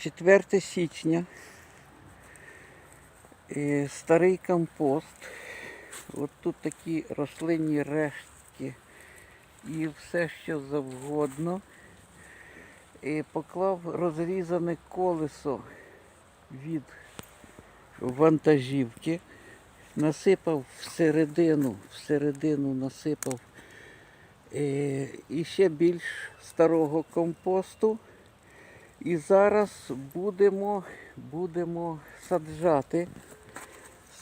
4 січня. Е, Старий компост. От тут такі рослинні рештки і все, що завгодно. І поклав розрізане колесо від вантажівки, насипав всередину, всередину насипав е, і ще більш старого компосту. І зараз будемо, будемо саджати,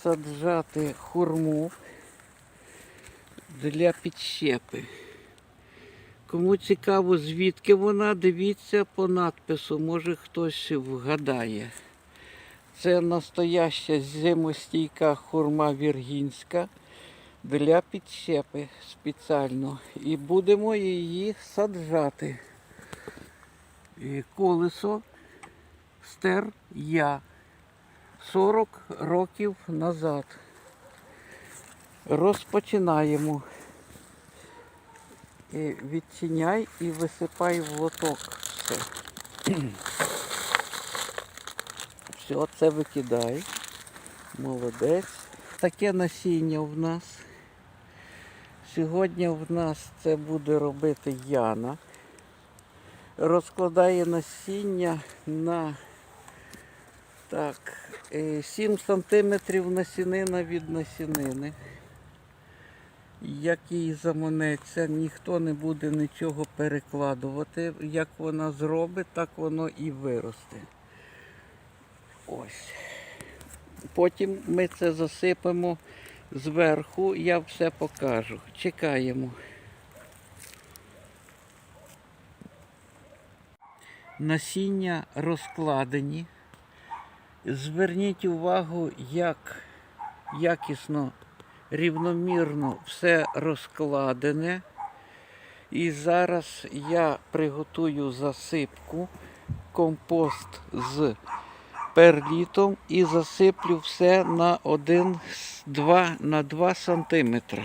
саджати хурму для підщепи. Кому цікаво, звідки вона, дивіться по надпису, може хтось вгадає. Це настояща зимостійка хурма віргінська для підщепи спеціально. І будемо її саджати. Колесо стер я 40 років назад. Розпочинаємо. І відчиняй і висипай в лоток все. Все, це викидай. Молодець. Таке насіння в нас. Сьогодні в нас це буде робити Яна. Розкладає насіння на так, е, 7 сантиметрів насінина від насінини. Як їй заманеться, ніхто не буде нічого перекладувати. Як вона зробить, так воно і виросте. Ось. Потім ми це засипемо зверху, я все покажу. Чекаємо. Насіння розкладені. Зверніть увагу, як якісно, рівномірно все розкладене. І зараз я приготую засипку, компост з перлітом і засиплю все на 1, 2, на 2 сантиметри.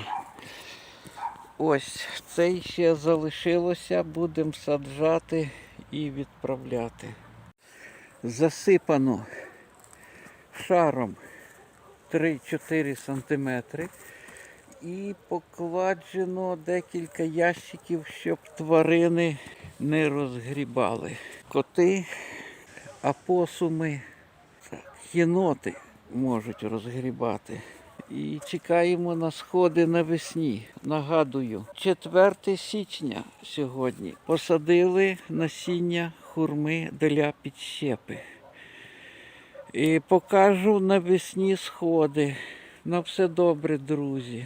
Ось, це ще залишилося, будемо саджати і відправляти. Засипано шаром 3-4 сантиметри і покладжено декілька ящиків, щоб тварини не розгрібали. Коти, апосуми, єноти можуть розгрібати. І чекаємо на сходи навесні. Нагадую, 4 січня сьогодні посадили насіння хурми для підщепи. І покажу навесні сходи. На все добре, друзі.